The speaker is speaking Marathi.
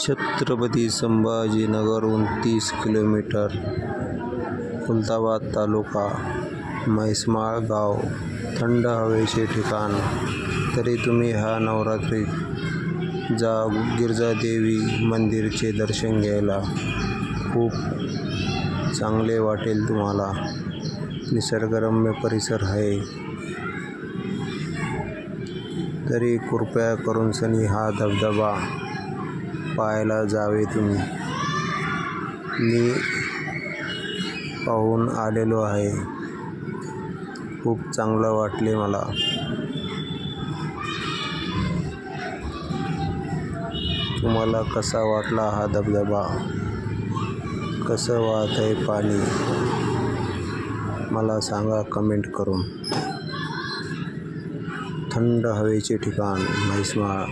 छत्रपती संभाजीनगरहून तीस किलोमीटर खुलताबाद तालुका म्हैसमाळ गाव थंड हवेचे ठिकाण. तरी तुम्ही ह्या नवरात्रीत जा गिरजादेवी मंदिरचे दर्शन घ्यायला खूप चांगले वाटेल तुम्हाला. निसर्गरम्य परिसर आहे. तरी कृपया करून सनी हा धबधबा पाहायला जावे तुम्ही. मी पाहून आलेलो आहे. खूप चांगलं वाटले मला. तुम्हाला कसा वाटला हा धबधबा? कसं वाहत आहे पाणी? मला सांगा कमेंट करून. थंड हवेचे ठिकाण म्हैसमाळ.